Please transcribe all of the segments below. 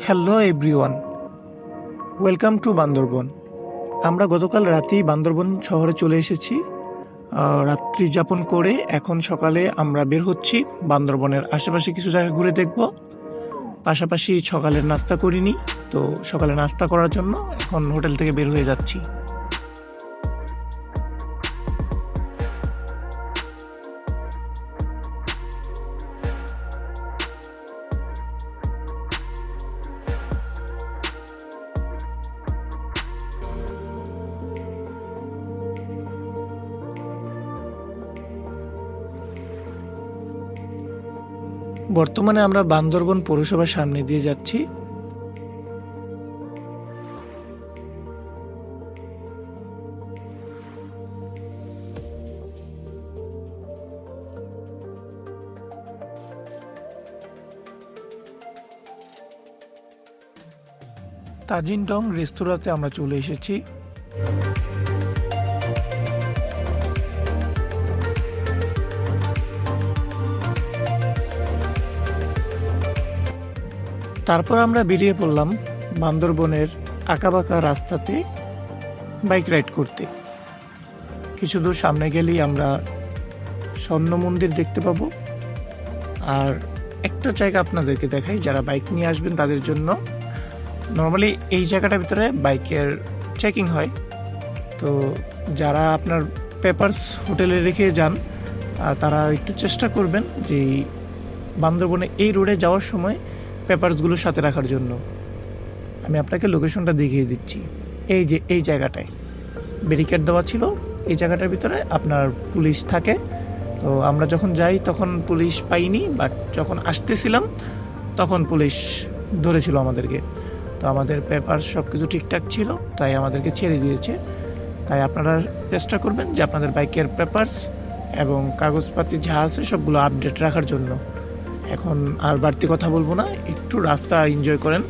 Hello everyone welcome to Bandarban আমরা গতকাল রাতেই বান্দরবন শহরে চলে এসেছি। রাত্রি যাপন করে এখন সকালে আমরা বের হচ্ছি। বান্দরবনের আশেপাশে কিছু জায়গা ঘুরে দেখব। পাশাপাশি সকালের নাস্তা করিনি। তো সকালে নাস্তা করার জন্য এখন হোটেল থেকে বের হয়ে যাচ্ছি। বর্তমানে আমরা বান্দরবন পৌরসভার সামনে দিয়ে যাচ্ছি। তাজিনটং রেস্তোরাঁতে আমরা চলে এসেছি। তারপর আমরা বেরিয়ে পড়লাম বান্দরবনের আঁকাবাঁকা রাস্তাতে বাইক রাইড করতে। কিছু দূর সামনে গেলেই আমরা স্বর্ণ মন্দির দেখতে পাবো। আর একটা জায়গা আপনাদেরকে দেখাই, যারা বাইক নিয়ে আসবেন তাদের জন্য। নর্মালি এই জায়গাটার ভিতরে বাইকের চেকিং হয়। তো যারা আপনার পেপারস হোটেলে রেখে যান তারা একটু চেষ্টা করবেন যে বান্দরবনে এই রোডে যাওয়ার সময় পেপারসগুলো সাথে রাখার জন্য। আমি আপনাকে লোকেশনটা দেখিয়ে দিচ্ছি। এই যে, এই জায়গাটায়। ব্যারিকেড দেওয়া ছিল, এই জায়গাটার ভিতরে আপনার পুলিশ থাকে। তো আমরা যখন যাই তখন পুলিশ পাইনি বাট যখন আসতেছিলাম, তখন পুলিশ ধরেছিল আমাদেরকে। তো আমাদের পেপার সব কিছু ঠিকঠাক ছিল, তাই আমাদেরকে ছেড়ে দিয়েছে। তাই আপনারা চেষ্টা করবেন যে আপনাদের বাইকের পেপারস এবং কাগজপাতি যা আছে সবগুলো আপডেট রাখার জন্য। এখন আর বাড়তি কথা বলব না। একটু রাস্তা এনজয় করেন।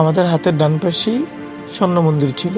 আমাদের হাতের ডান পাশেই স্বর্ণ মন্দির ছিল।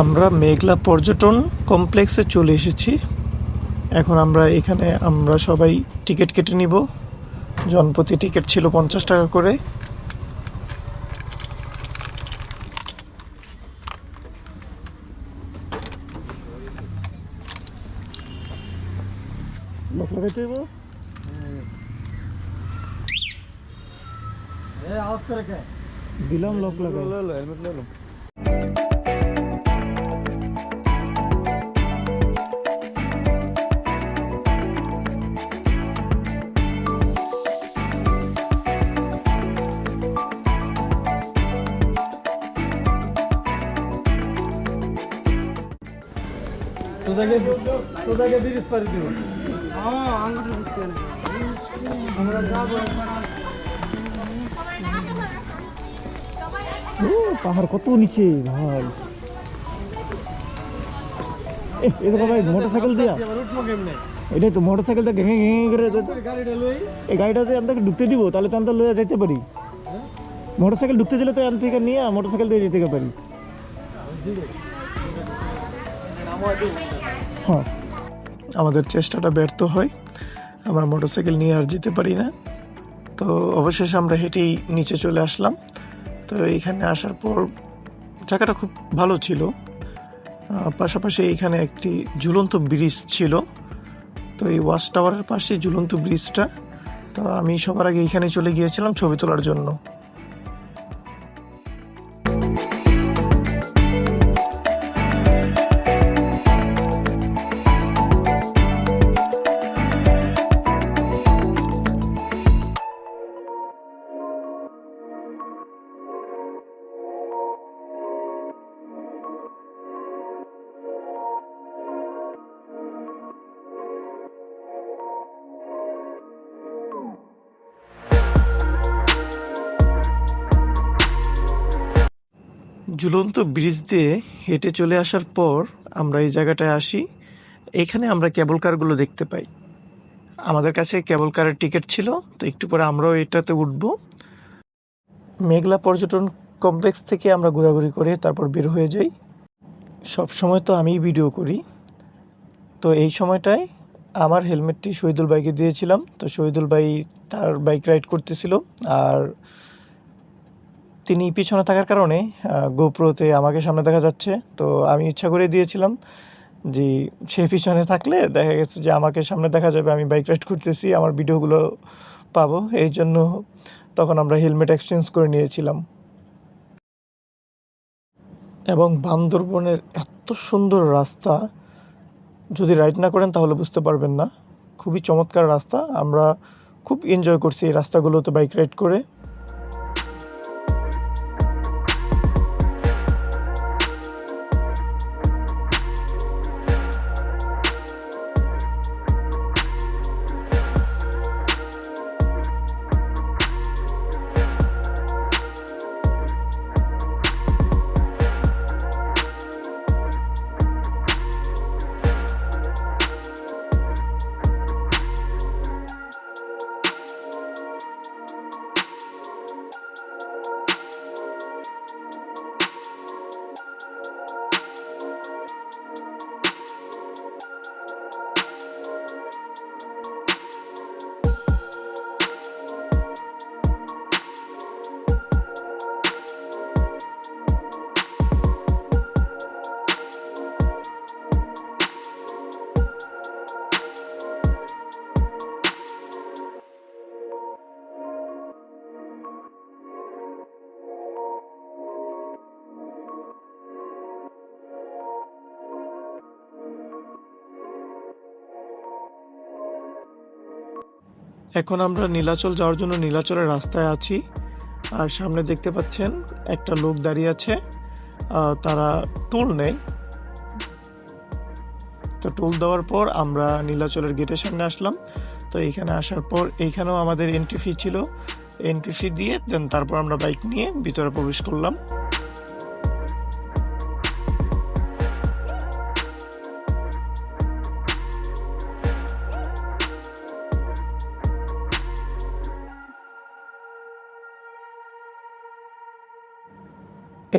আমরা মেঘলা পর্যটন কমপ্লেক্সে চলে এসেছি। এখন আমরা এখানে আমরা সবাই টিকিট কেটে নিব। জনপ্রতি টিকিট ছিল পঞ্চাশ টাকা করে? দিলাম লোক লাগাই। তোদেরকে তোদেরকে তিরিশ পারি দিব। পাহাড় কত নিচে ভাই। এ, দেখো ভাই মোটরসাইকেল দিয়া। এটাই তো মোটরসাইকেলটা ঘেঙে ঘেঙে করে এই গাড়িটাতে আমাকে ঢুকতে দিব তাহলে তো আমরা লয়ে যেতে পারি। মোটরসাইকেল ঢুকতে দিলে তো এখান থেকে নিয়ে মোটরসাইকেল দিয়ে যেতে পারি। হ্যাঁ আমাদের চেষ্টাটা ব্যর্থ হয়। আমরা মোটরসাইকেল নিয়ে আর যেতে পারি না। তো অবশেষে আমরা হেঁটেই নিচে চলে আসলাম। তো এইখানে আসার পর জায়গাটা খুব ভালো ছিল। পাশাপাশি এইখানে একটি ঝুলন্ত ব্রিজ ছিল। তো এই ওয়াচ টাওয়ারের পাশে ঝুলন্ত ব্রিজটা। তো আমি সবার আগে এইখানে চলে গিয়েছিলাম ছবি তোলার জন্য। ঝুলন্ত ব্রিজ দিয়ে হেঁটে চলে আসার পর আমরা এই জায়গাটায় আসি। এখানে আমরা কেবল কারগুলো দেখতে পাই। আমাদের কাছে কেবল কারের টিকিট ছিল, তো একটু পরে আমরাও এটাতে উঠব। মেঘলা পর্যটন কমপ্লেক্স থেকে আমরা ঘোরাঘুরি করে তারপর বের হয়ে যাই। সব সময় তো আমিই ভিডিও করি। তো এই সময়টায় আমার হেলমেটটি শহীদুল বাইকে দিয়েছিলাম, তো শহীদুল ভাই তার বাইক রাইড করতেছিল। আর তিনি পিছনে থাকার কারণে গোপ্রোতে আমাকে সামনে দেখা যাচ্ছে। তো আমি ইচ্ছা করে দিয়েছিলাম যে সে পিছনে থাকলে দেখা গেছে যে আমাকে সামনে দেখা যাবে। আমি বাইক রাইড করতেছি, আমার ভিডিওগুলো পাবো। এই জন্য তখন আমরা হেলমেট এক্সচেঞ্জ করে নিয়েছিলাম। এবং বান্দরবনের এত সুন্দর রাস্তা, যদি রাইড না করেন তাহলে বুঝতে পারবেন না। খুবই চমৎকার রাস্তা। আমরা খুব এনজয় করছি এই রাস্তাগুলোতে বাইক রাইড করে। এখন আমরা নীলাচল যাওয়ার জন্য নীলাচলের রাস্তায় আছি। আর সামনে দেখতে পাচ্ছেন একটা লোক দাঁড়িয়ে আছে। তারা টোল নেয়। তো টোল দেওয়ার পর আমরা নীলাচলের গেটের সামনে আসলাম। তো এইখানে আসার পর এইখানেও আমাদের এন্ট্রি ফি ছিল। এন্ট্রি ফি দিয়ে দেন তারপর আমরা বাইক নিয়ে ভিতরে প্রবেশ করলাম।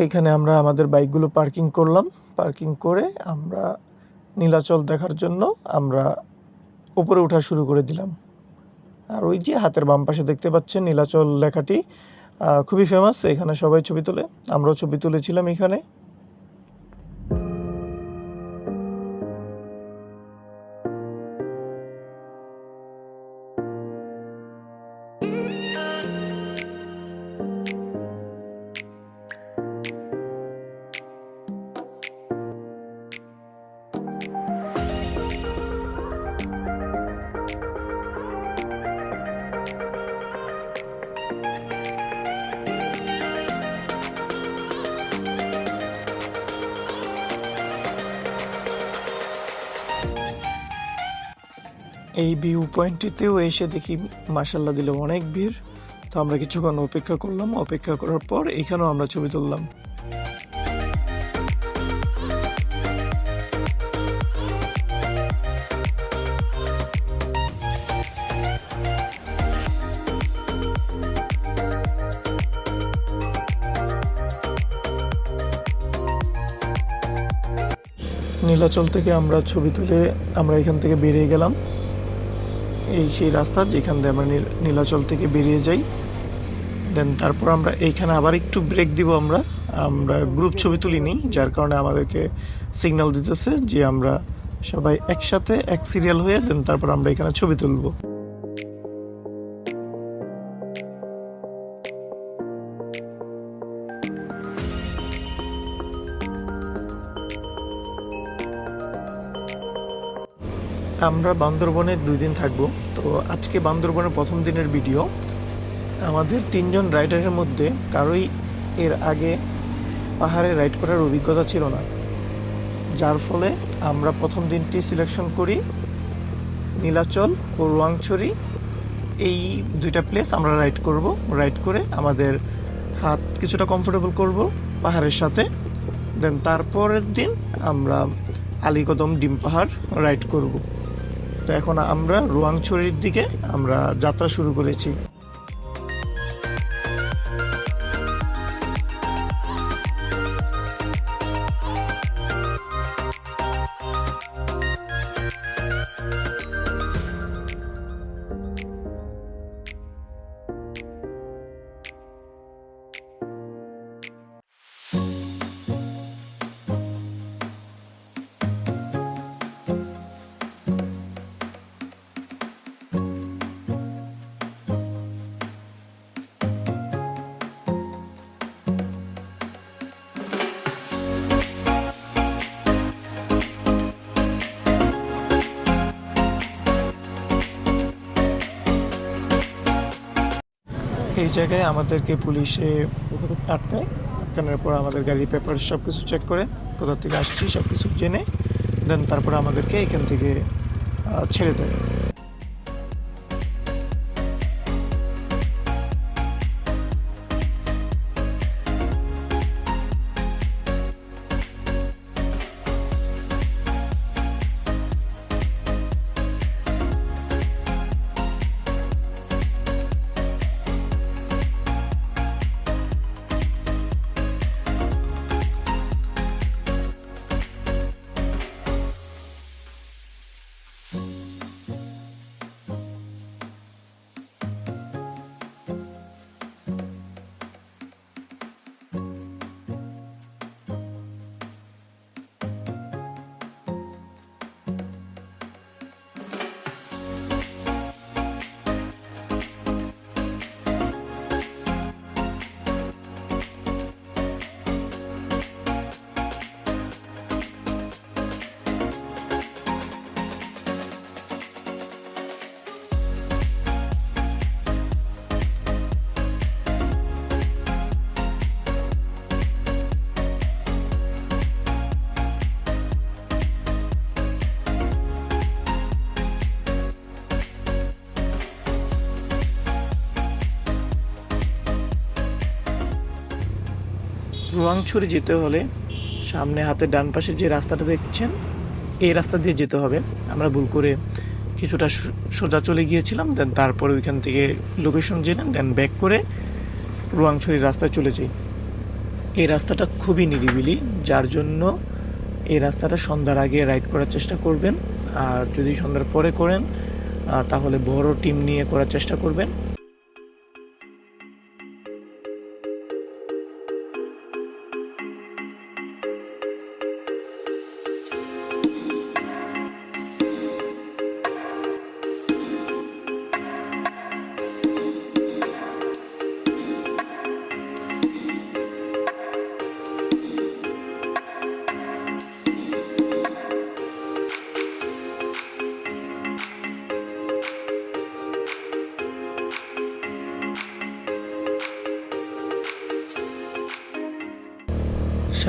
এইখানে আমরা আমাদের বাইকগুলো পার্কিং করলাম। পার্কিং করে আমরা নীলাচল দেখার জন্য আমরা উপরে ওঠা শুরু করে দিলাম। আর ওই যে হাতের বাম পাশে দেখতে পাচ্ছেন নীলাচল লেখাটি খুবই ফেমাস এখানে সবাই ছবি তোলে। আমরাও ছবি তুলেছিলাম এখানে। পয়েন্টটিতেও এসে দেখি মাসাল্লাহ দিলে অনেক ভিড়। তো আমরা কিছুক্ষণ অপেক্ষা করলাম, অপেক্ষা করার পর এখানেও আমরা ছবি তুললাম। নীলাচল থেকে আমরা ছবি তুলে আমরা এখান থেকে বেরিয়ে গেলাম। এই সেই রাস্তা যেখান দিয়ে আমরা নীল- নীলাচল থেকে বেরিয়ে যাই। দেন তারপর আমরা এইখানে আবার একটু ব্রেক দিব আমরা। আমরা গ্রুপ ছবি তুলিনি যার কারণে আমাদেরকে সিগন্যাল দিতেছে যে আমরা সবাই একসাথে এক সিরিয়াল হয়ে দেন তারপর আমরা এখানে ছবি তুলবো। আমরা বান্দরবনে দুই দিন থাকব। তো আজকে বান্দরবনের প্রথম দিনের ভিডিও। আমাদের তিনজন রাইডারের মধ্যে কারোই এর আগে পাহাড়ে রাইড করার অভিজ্ঞতা ছিল না। যার ফলে আমরা প্রথম দিনটি সিলেকশন করি। নীলাচল ও রোয়াংছড়ি, এই দুইটা প্লেস আমরা রাইড করব। রাইড করে আমাদের হাত কিছুটা কমফোর্টেবল করব পাহাড়ের সাথে। দেন তারপরের দিন আমরা আলীকদম ডিম পাহাড় রাইড করব। তো এখন আমরা রোয়াংছড়ির দিকে আমরা যাত্রা শুরু করেছি। এই জায়গায় আমাদেরকে পুলিশে আটকায়, আটকানোর পর আমাদের গাড়ির পেপার সব কিছু চেক করে, কোথা থেকে আসছি সব কিছু জেনে, দেন তারপরে আমাদেরকে এখান থেকে ছেড়ে দেয়। রোয়াংছড়ি যেতে হলে সামনে হাতের ডান পাশে যে রাস্তাটা দেখছেন, এই রাস্তা দিয়ে যেতে হবে। আমরা ভুল করে কিছুটা সোজা চলে গিয়েছিলাম, দেন তারপরে ওইখান থেকে লোকেশন জেনে দেন ব্যাক করে রোয়াংছড়ির রাস্তায় চলে যাই। এই রাস্তাটা খুবই নিরিবিলি, যার জন্য এই রাস্তাটা সন্ধ্যার আগে রাইড করার চেষ্টা করবেন। আর যদি সন্ধ্যার পরে করেন তাহলে বড় টিম নিয়ে করার চেষ্টা করবেন।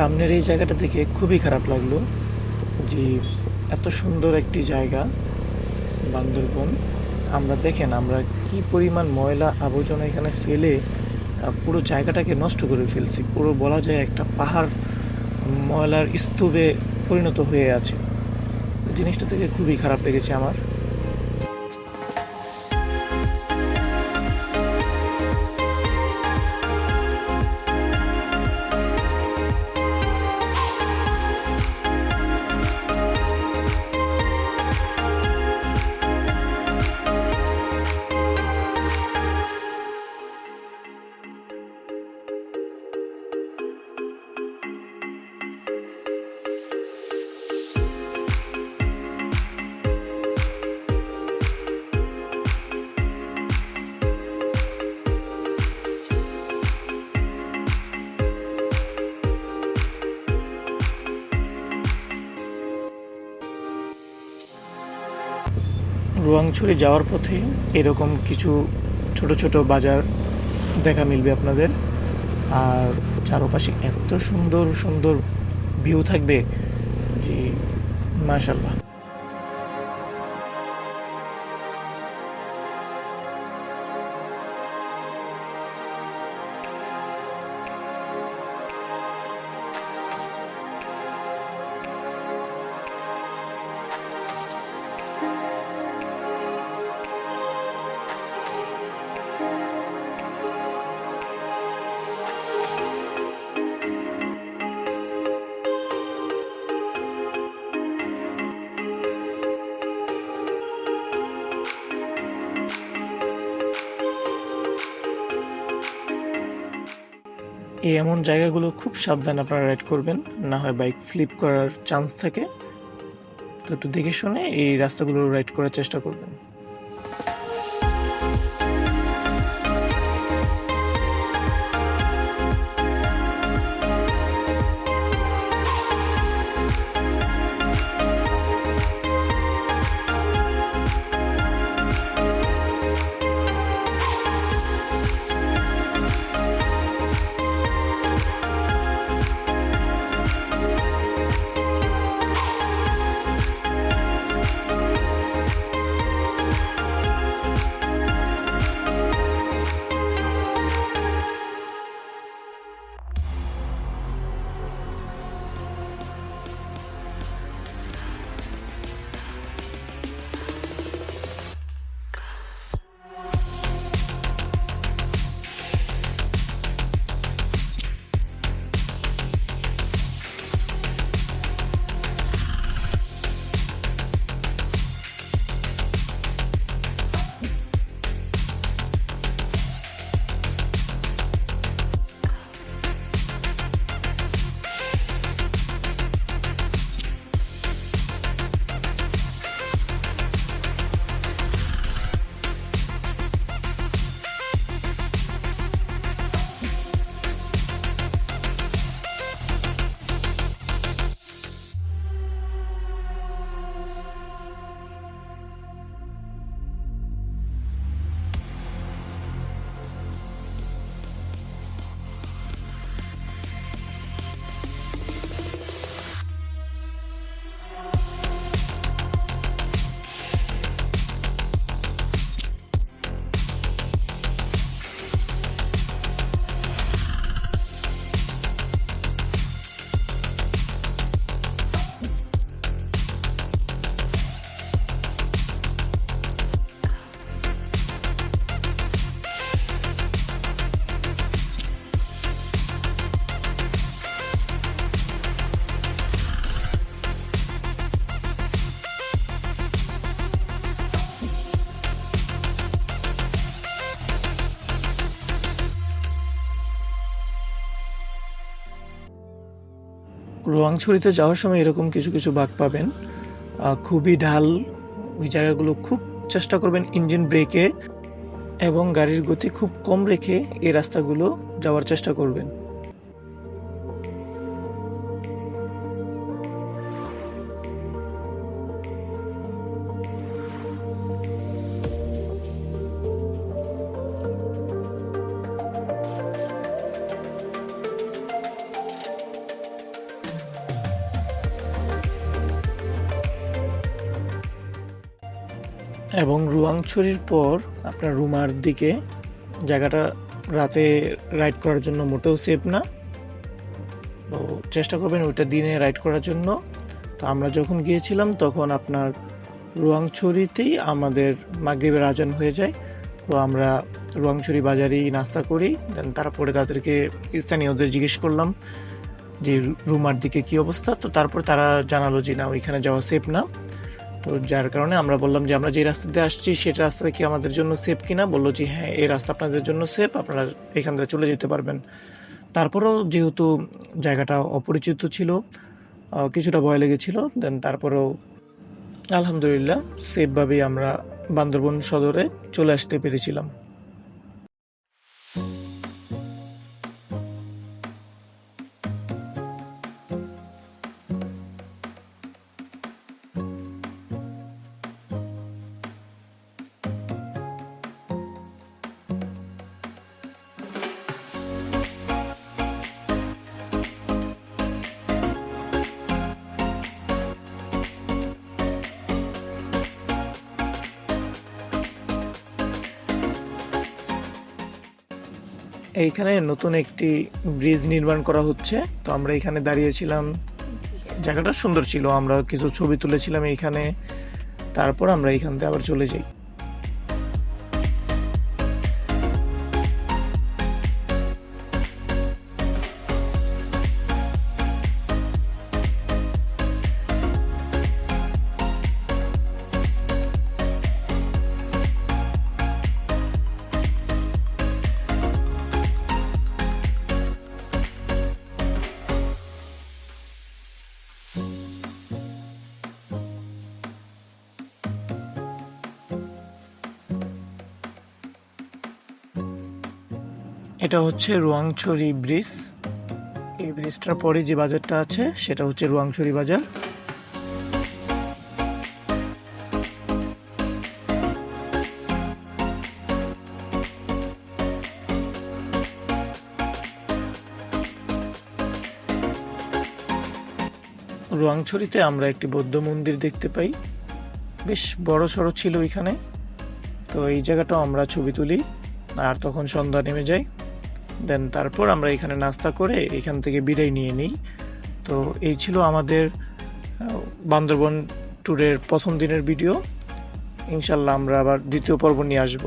সামনের এই জায়গাটা দেখে খুবই খারাপ লাগল যে এত সুন্দর একটি জায়গা, বান্দরবন। আমরা দেখেন আমরা কি পরিমাণ ময়লা আবর্জনা এখানে ফেলে পুরো জায়গাটাকে নষ্ট করে ফেলছি। পুরো বলা যায় একটা পাহাড় ময়লার স্তূপে পরিণত হয়ে আছে। জিনিসটা থেকে খুবই খারাপ লেগেছে আমার। রোয়াংছড়ি যাওয়ার পথে এরকম কিছু ছোট ছোট বাজার দেখা মিলবে আপনাদের। আর চারপাশে এত সুন্দর সুন্দর ভিউ থাকবে যে মাশাল্লাহ এই এমন জায়গাগুলো খুব সাবধান আপনারা রাইড করবেন, না হয় বাইক স্লিপ করার চান্স থাকে। তো একটু দেখে শুনে এই রাস্তাগুলো রাইড করার চেষ্টা করবেন। রোয়াংছড়িতে যাওয়ার সময় এরকম কিছু কিছু বাঘ পাবেন। খুবই ঢাল, ওই জায়গাগুলো খুব চেষ্টা করবেন ইঞ্জিন ব্রেকে এবং গাড়ির গতি খুব কম রেখে এই রাস্তাগুলো যাওয়ার চেষ্টা করবেন। এবং রুয়াংছড়ির পর আপনার রুমার দিকে জায়গাটা রাতে রাইড করার জন্য মোটেও সেফ না। তো চেষ্টা করবেন ওইটা দিনে রাইড করার জন্য। তো আমরা যখন গিয়েছিলাম তখন আপনার রুয়াংছড়িতেই আমাদের মাগরিবের আজান হয়ে যায়। তো আমরা রুয়াংছড়ি বাজারেই নাস্তা করি দেন তারপরে তাদেরকে স্থানীয়দের জিজ্ঞেস করলাম যে রুমার দিকে কি অবস্থা? তো তারপর তারা জানালো যে না, ওইখানে যাওয়া সেফ না। তো যার কারণে আমরা বললাম যে আমরা যে রাস্তা দিয়ে আসছি সেটা রাস্তা কি আমাদের জন্য সেফ কিনা? বলল যে হ্যাঁ এই রাস্তা আপনাদের জন্য সেফ আপনারা এখান থেকে চলে যেতে পারবেন। তারপরেও যেহেতু জায়গাটা অপরিচিত ছিল কিছুটা ভয় লেগেছিল দেন তারপরেও আলহামদুলিল্লাহ সেফভাবেই আমরা বান্দরবন সদরে চলে আসতে পেরেছিলাম। এইখানে নতুন একটি ব্রিজ নির্মাণ করা হচ্ছে। তো আমরা এখানে দাঁড়িয়েছিলাম। জায়গাটা সুন্দর ছিল, আমরা কিছু ছবি তুলেছিলাম এইখানে তারপর আমরা এখান থেকে আবার চলে যাই। এটা হচ্ছে রুয়াংছড়ি ব্রিজ। এই ব্রিজটার পরে যে বাজারটা আছে, সেটা হচ্ছে রুয়াংছড়ি বাজার। রোয়াংছড়িতে আমরা একটি বৌদ্ধ মন্দির দেখতে পাই। বেশ বড় সড়ো ছিল এখানে। তো এই জায়গাটাও আমরা ছবি তুলি। আর তখন সন্ধ্যা নেমে যায়। দেন তারপর আমরা এখানে নাস্তা করে এখান থেকে বিদায় নিয়ে নিই। তো এই ছিল আমাদের বান্দরবন ট্যুরের প্রথম দিনের ভিডিও ইনশাল্লাহ আমরা আবার দ্বিতীয় পর্ব নিয়ে আসব।